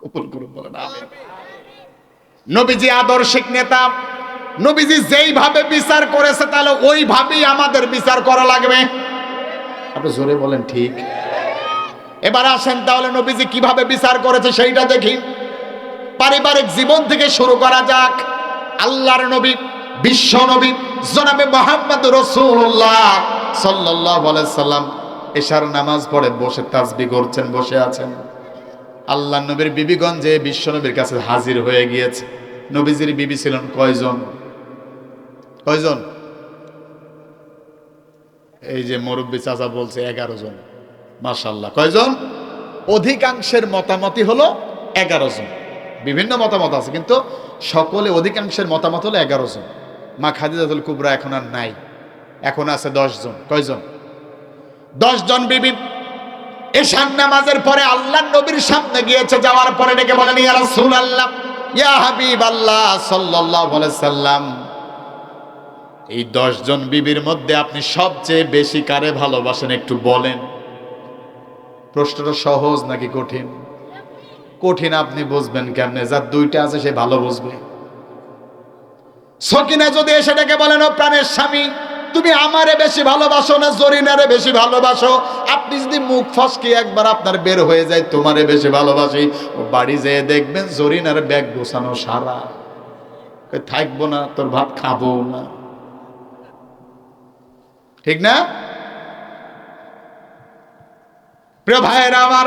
কবুল করুন, বলেন, আমিন। নবীজি আদর্শিক নেতা। নবীজি যেইভাবে বিচার করেছে, তাহলে ওইভাবেই আমাদের বিচার করা লাগবে। আপনি জোরে বলেন, ঠিক। এবার আসেন তাহলে নবীজি কীভাবে বিচার করেছে সেইটা দেখি। পারিবারিক জীবন থেকে শুরু করা যাক। আল্লাহর নবী, বিশ্ব নবী, জনাবে মোহাম্মদ রসুল্লাহ সাল্লাহ সাল্লাম। এশার নামাজ পড়ে, বসে তাজবি করছেন, বসে আছেন। আল্লাহ নবীর বিবিগঞ্জে বিশ্ব নবীর কাছে হাজির হয়ে গিয়েছে। নবীজির বিবি ছিলেন কয়জন? কয়জন? এই যে মুরব্বী চাচা বলছে এগারো জন। মাশাল্লাহ কয়জন? অধিকাংশের মতামতই হলো এগারো জন। বিভিন্ন মতামত আছে, কিন্তু সকলে অধিকাংশের মতামত হলো এগারো জন। মা খাদিজাতুল কুবরা এখন আর নাই। এখন আছে দশজন কয়জন? দশজন বিবি এশান নামাজের পরে আল্লাহ নবীর সামনে গিয়েছে, যাওয়ার পরে ডেকে বলেন, ইয়া রাসূলুল্লাহ, ইয়া হাবিব আল্লাহ সাল্লাম, এই দশ জন বিবির মধ্যে আপনি সবচেয়ে বেশি কারে ভালোবাসেন একটু বলেন। প্রশ্নটা সহজ নাকি কঠিন? কঠিন আপনি বুঝবেন কেমনে? যার দুইটা আছে সে ভালো বুঝবে। সকিনা যদি এসে ডেকে বলেন, ও প্রাণের স্বামী তুমি আমারে বেশি ভালোবাসো না জরিনারে বেশি ভালোবাসো? আপনি যদি মুখ ফসকে একবার আপনার বের হয়ে যায়, তোমারে বেশি ভালোবাসি। বাড়ি যেয়ে দেখবেন জরিনার ব্যাগ গোছানো সারা। থাকব না, তোর ভাত খাব না। ঠিক না? প্রিয় ভাইয়েরা আমার,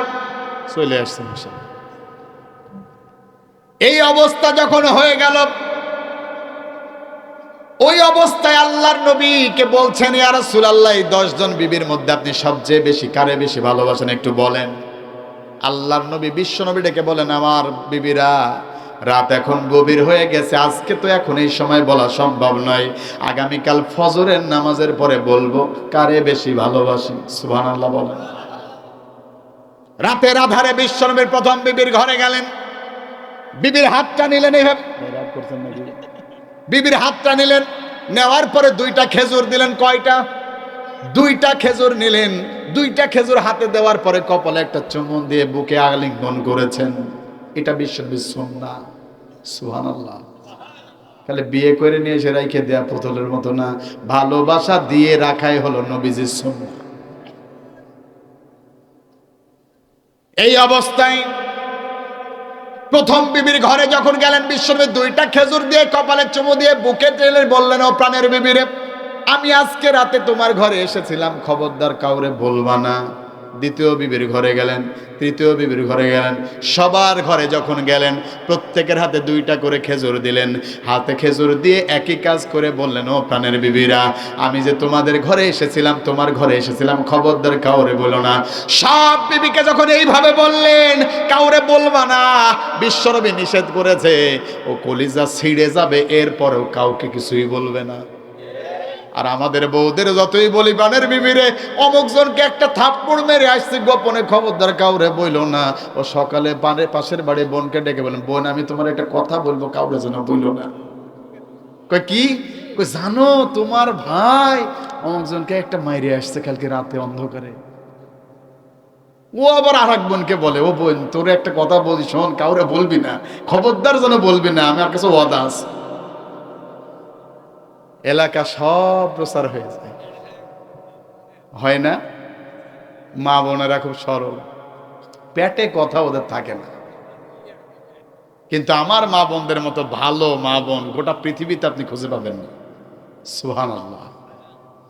চলে আসছে এই অবস্থা যখন হয়ে গেল ওই অবস্থায় আল্লাহর নবীকে বলছেন, ইয়া রাসূলুল্লাহ, এই জন বিবির মধ্যে আপনি সবচেয়ে বেশি কারে বেশি ভালোবাসেন একটু বলেন। আল্লাহর নবী, বিশ্ব নবী ডেকে বলেন, আমার বিবিরা, রাত এখন গভীর হয়ে গেছে, আজকে তো এখন এই সময় বলা সম্ভব নয়। আগামীকাল ফজরের নামাজের পরে বলব, কারে বেশি ভালোবাসি? সুবহানাল্লাহ বলেন। রাতের আধারে বিশ্বনবীর প্রথম বিবির ঘরে গেলেন। বিবির হাতটা নিলেন এইভাবে। করছেন নাকি? বিবির হাতটা নিলেন, নেওয়ার পরে দুইটা খেজুর দিলেন, কয়টা? দুইটা খেজুর নিলেন, দুইটা খেজুর হাতে দেওয়ার পরে কপালে একটা চুমন দিয়ে বুকে আলিঙ্গন করেছেন। এটা বিশ্বনবী সুন্নাহ, সুবহানাল্লাহ। তাহলে বিয়ে করে নিয়ে এসে রাইখে দেয়া পুতুলের মতো না, ভালোবাসা দিয়ে রাখাই হলো নবীজির সুন্নাহ। এই অবস্থায় প্রথম বিবির ঘরে যখন গেলেন, বিশ্বনবী দুইটা খেজুর দিয়ে কপালে চুমু দিয়ে বুকে টেলে বললেন, ও প্রাণের বিবিরে, আমি আজকে রাতে তোমার ঘরে এসেছিলাম, খবরদার কাউরে বলবা না। দ্বিতীয় বিবির ঘরে গেলেন, তৃতীয় বিবির ঘরে গেলেন। সবার ঘরে যখন গেলেন, প্রত্যেকের হাতে দুইটা করে খেজুর দিলেন। হাতে খেজুর দিয়ে একই কাজ করে বললেন, ও প্রাণের বিবিরা, আমি যে তোমাদের ঘরে এসেছিলাম, তোমার ঘরে এসেছিলাম, খবরদার কাউরে বলো না। সব বিবিকে যখন এইভাবে বললেন, কাউরে বলবা না। বিশ্বরবি নিষেধ করেছে, ও কলিজা ছিঁড়ে যাবে, এরপরেও কাউকে কিছুই বলবে না। আর আমাদের বউদের যতই বলি বানের বিবিরে, অমুক জনকে একটা থাপ্পড় মেরে আসছে গোপনে, খবরদার কাউরে বইল না। ও সকালে পানে পাশের বাড়ি বোনকে ডেকে বলেন বোন, আমি তোমার একটা কথা বলব, কাউরে যেন বইল না। কি? জানো, তোমার ভাই অমুক জনকে একটা মাইরে আসছে কালকে রাতে অন্ধকারে। ও আবার আর এক বোনকে বলে, ও বোন, তোর একটা কথা বলি, শোন, কাউরে বলবি না, খবরদার যেন বলবি না, আমার কাছে ওয়াদা আছে। এলাকা সব প্রচার হয়ে যায়। হয় না? মা বোনেরা খুব সরল। পেটে কথা ওদের থাকে না। কিন্তু আমার মা বোনদের মতো ভালো মা বোন গোটা পৃথিবীতে আপনি খুঁজে পাবেন না। সুহান আল্লাহ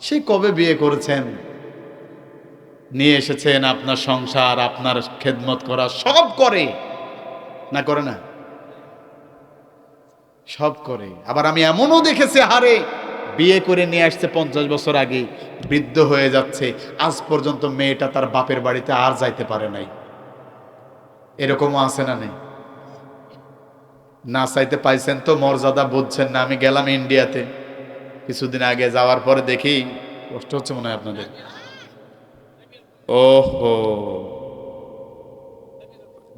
সেই কবে বিয়ে করেছেন? নিয়ে এসেছেন আপনার সংসার, আপনার খেদমত করা, সব করে? না করে না? সব করে। আবার আমি এমনও দেখেছি, হারে বিয়ে করে নিয়ে আসছে পঞ্চাশ বছর আগে, বৃদ্ধ হয়ে যাচ্ছে, আজ পর্যন্ত মেয়েটা তার বাপের বাড়িতে আর যাইতে পারে নাই। এরকমও আছে না নেই? না চাইতে পাইছেন তো মর্যাদা, বুঝছেন না, আমি গেলাম ইন্ডিয়াতে। কিছুদিন আগে যাওয়ার পরে দেখি, কষ্ট হচ্ছে মনে হয় আপনাদের। ওহো!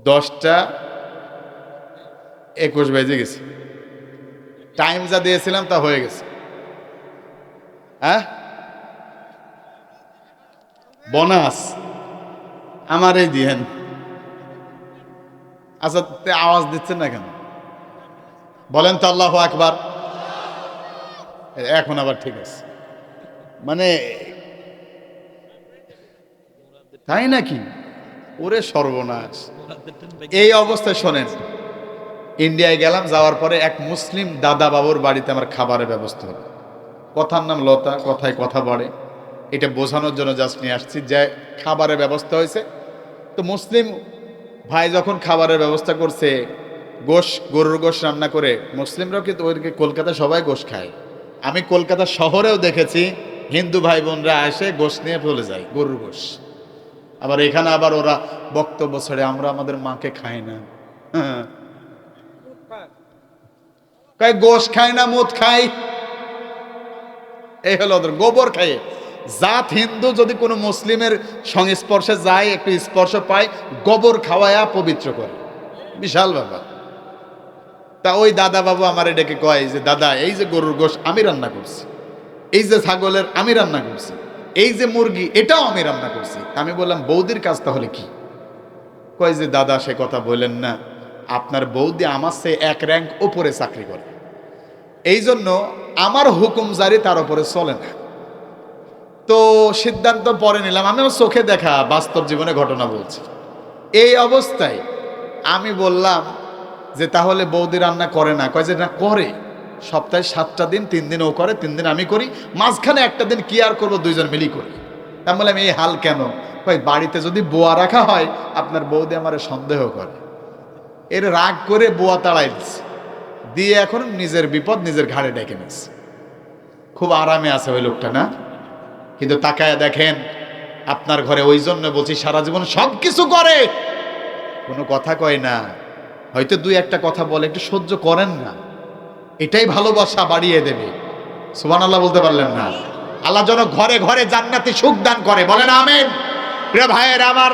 দশটা একুশ বেজে গেছে। টাইম যা দিয়েছিলাম তা হয়ে গেছে। হ্যাঁ? বোনাস। আমারই দিয়েন। আচ্ছা আওয়াজ দিচ্ছেন না কেন? বলেন তো আল্লাহ একবার এখন আবার ঠিক আছে। মানে তাই নাকি? ওরে সর্বনাশ। এই অবস্থায় শোনেন, ইন্ডিয়ায় গেলাম, যাওয়ার পরে এক মুসলিম দাদা বাবুর বাড়িতে আমার খাবারের ব্যবস্থা হলো। কথার নাম লতা, কথায় কথা বাড়ে। এটা বোঝানোর জন্য জাস্ট নিয়ে আসছি যে খাবারের ব্যবস্থা হয়েছে। তো মুসলিম ভাই যখন খাবারের ব্যবস্থা করছে, গোশ, গরুর গোশ রান্না করে, মুসলিমরাও কিন্তু ওদেরকে কলকাতা সবাই গোশ খায়। আমি কলকাতা শহরেও দেখেছি, হিন্দু ভাই বোনরা এসে গোশ নিয়ে চলে যায়, গরুর গোশ। আবার এখানে আবার ওরা বক্তব্য ছেড়ে, আমরা আমাদের মাকে খাই না। হ্যাঁ। গোশ খায় না, মুদ খাই। এই হলো ওদের গোবর খায় জাত হিন্দু যদি কোনো মুসলিমের সংস্পর্শে যায়, একটু স্পর্শ পায়, গোবর খাওয়ায়া পবিত্র করে। বিশাল ব্যাপার। তা ওই দাদা বাবু আমার ডেকে কয় যে দাদা, এই যে গরুর গোশ আমি রান্না করছি। এই যে ছাগলের আমি রান্না করছি। এই যে মুরগি, এটাও আমি রান্না করছি। আমি বললাম, বৌদির কাজ তাহলে কি? কয় যে, দাদা, সে কথা বললেন না। আপনার বৌদি আমার সে এক র্যাঙ্ক উপরে চাকরি করে। এই জন্য আমার হুকুম জারি, তার উপরে চলে না। তো সিদ্ধান্ত পরে নিলাম আমিও চোখে দেখা বাস্তব জীবনে ঘটনা বলছি। এই অবস্থায় আমি বললাম যে, তাহলে বৌদি রান্না করে না। কয় যে, না, করে। সপ্তাহে সাতটা দিন, তিন দিন ও করে, তিন দিন আমি করি। মাঝখানে একটা দিন কি আর করব, দুইজন মিলি করি। আমি বললাম, এই হাল কেন? কয়, বাড়িতে যদি বোয়া রাখা হয়, আপনার বৌদি আমার সন্দেহ করে। এর রাগ করে বোয়া তাড়াই দিচ্ছে দিয়ে এখন নিজের বিপদ নিজের ঘাড়ে ডেকে নিচ্ছে খুব আরামে আছে ওই লোকটা, না? কিন্তু তাকায় দেখেন, আপনার ঘরে ওই জন্য বলছি সারা জীবন সব কিছু করে। কোনো কথা কয় না। হয়তো দুই একটা কথা বলে, একটু সহ্য করেন না। এটাই ভালোবাসা বাড়িয়ে দেবে। সুবান আল্লাহ বলতে পারলেন না। আল্লাহ যেন ঘরে ঘরে জান্নাতি সুখ দান করে। বলেন আমেন। প্রিয় ভাইয়ের, আমার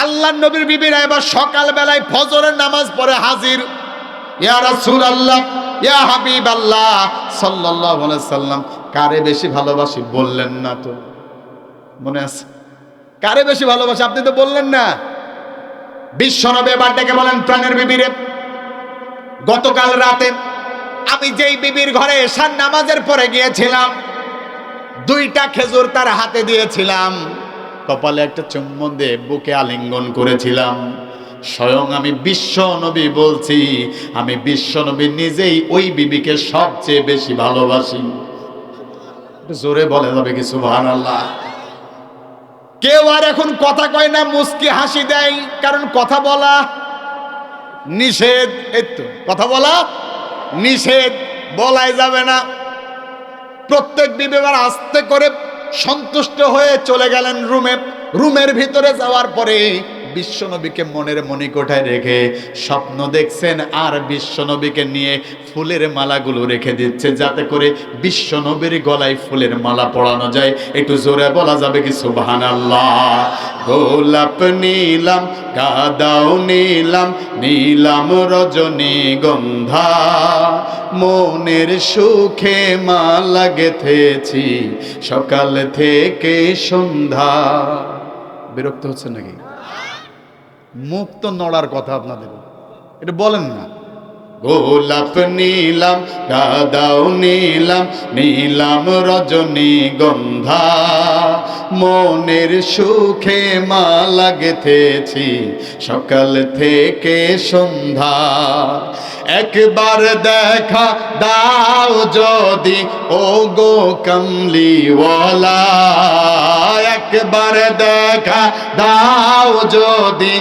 আল্লাহ নবীর বিবিরা এবার সকাল বেলায় ফজরের নামাজ পড়ে হাজির। ইয়া রাসূল আল্লাহ ইয়া হাবিব আল্লাহ সাল্লাল্লাহু আলাইহি সাল্লাম। কারে বেশি ভালোবাসি? বললেন না তো। মনে আছে? কারে বেশি ভালোবাসি? আপনি তো বললেন না। বিশ্বনবী এবার ডেকে বলেন, প্রাণের বিবিরে গতকাল রাতে আমি যেই বিবির ঘরে এশার নামাজের পরে গিয়েছিলাম, দুইটা খেজুর তার হাতে দিয়েছিলাম। কপালে একটা চুম্বন দিয়ে বুকে আলিঙ্গন করেছিলাম। স্বয়ং আমি বিশ্ব নবী বলছি, আমি বিশ্ব নবী নিজেই ওই বিবিকে সবচেয়ে বেশি ভালোবাসি। জোরে বলে যাবে কি সুবহান আল্লাহ কেউ আর এখন কথা কয় না মুস্কি হাসি দেয়, কারণ কথা বলা নিষেধ। এই তো, কথা বলা নিষেধ, বলাই যাবে না। প্রত্যেক বিবেবার আস্তে করে সন্তুষ্ট হয়ে চলে গেলেন রুমে। রুমের ভিতরে যাওয়ার পরে বিশ্বনবীকে মনের মণিকোঠায় রেখে স্বপ্ন দেখছেন আর বিশ্বনবীকে নিয়ে ফুলের মালাগুলো রেখে দিচ্ছে, যাতে করে বিশ্বনবীর গলায় ফুলের মালা পরানো যায়। একটু জোরে বলা যাবে কি সুবহান আল্লাহ গোলাপ নীলাম, গাদাও নীলাম নীলাম রজনী গন্ধা। মনের সুখে মালা গেথেছি, সকাল থেকে সন্ধ্যা। বিরক্ত হচ্ছে নাকি? মুখ তো নড়ার কথা আপনাদের। এটা বলেন না। গোলাপ নীলাম, গাদাও নীলাম নীলাম রজনী গন্ধা। মনের সুখে মা গেথেছি সকাল থেকে সন্ধ্যা। একবার দেখা দাও যদি ও গো কমলিওয়ালা। একবার দেখা দাও যদি,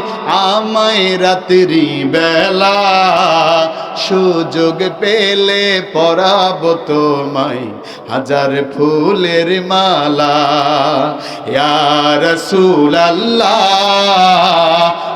আমায় রাত্রি বেলা সুযোগ পেলে পরাব তোমায় হাজার ফুলের মালা। ইয়ার রসুল আল্লাহ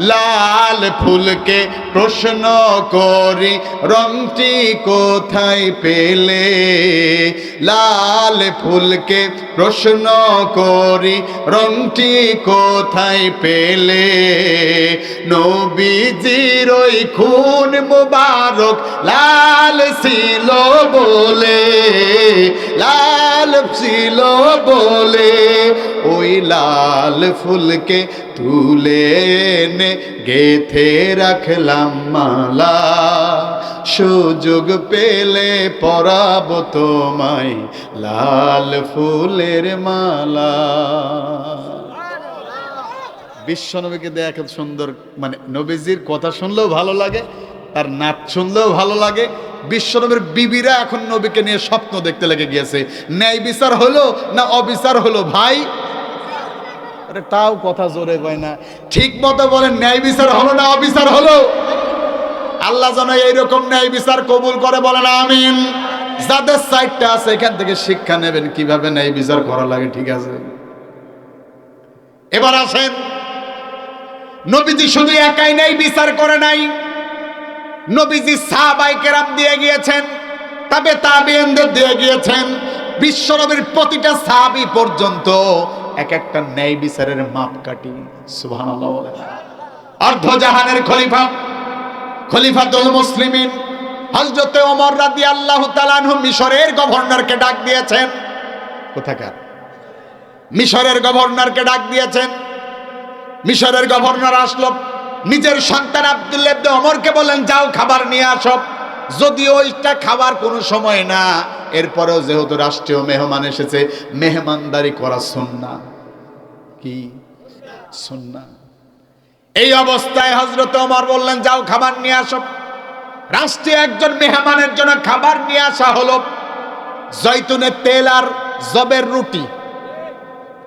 লাল ফুলকে প্রশ্ন করি, রংটি কোথায় পেলে? লাল ফুলকে প্রশ্ন করি, রংটি কোথায় পেলে? নবীজির ওই খুন মুবারক লাল ছিল বলে, লাল ছিল বলে, ওই লাল ফুলকে তুলে এনে গেথে রাখলাম মালা। সুযোগ পেলে পরাব তোমায় লাল ফুলের মালা। বিশ্বনবীকে দেয়া এত সুন্দর মানে নবীজির কথা শুনলেও ভালো লাগে, তার নাচ শুনলেও ভালো লাগে। বিশ্বনবীর বিবিরা এখন নবীকে নিয়ে স্বপ্ন দেখতে লেগে গিয়েছে। ন্যায় বিচার হলো না অবিচার হলো ভাই? আরে তাও কথা জোরে কয় না। ঠিক মতো বলেন, ন্যায় বিচার হলো না অবিচার হলো? আল্লাহ যেন এইরকম ন্যায় বিচার কবুল করে বলেন, আমিন। যাদের সাইডটা আছে, এখান থেকে শিক্ষা নেবেন কীভাবে ন্যায় বিচার করা লাগে, ঠিক আছে? এবার আসেন। নবীজি শুধু একাই নাই বিচার করে নাই। নবীজি সাহাবাই কেরাম দিয়ে গিয়েছেন, তবে তাবিয়েনদের দিয়ে গিয়েছেন। বিশ্বনবীর প্রতিটা সাহাবি পর্যন্ত এক একটা ন্যায় বিচারের মাপকাঠি, সুবহানাল্লাহ বলেন। অর্ধজাহানের খলিফা, খলিফাতুল মুসলিমিন, হযরতে ওমর তাআলা আনহু মিশরের গভর্নরকে ডাক দিয়েছেন। কোথাকার? মিশরের গভর্নরকে ডাক দিয়েছেন। মিশরের গভর্নর আসলো, নিজের সন্তান আব্দুল্লাহ ইবনে ওমরকে বললেন, যাও খাবার নিয়ে আসো। যদিও ওইটা খাবার কোনো সময় না, এরপরেও যেহেতু রাষ্ট্রীয় মেহমান এসেছে, মেহমানদারি করা সুন্না কি? সুন্না এই অবস্থায় হজরত ওমর বললেন, যাও খাবার নিয়ে আসো। রাষ্ট্রীয় একজন মেহমানের জন্য খাবার নিয়ে আসা হলো জৈতুনের তেল আর জবের রুটি।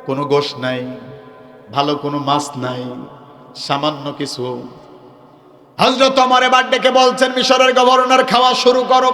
কোনো গোশ নাই, ভালো কোনো মাছ নাই, সামান্য কিছু। হজরত আমার এবার ডেকে বলছেন, মিশরের গভর্নর খাওয়া শুরু করো।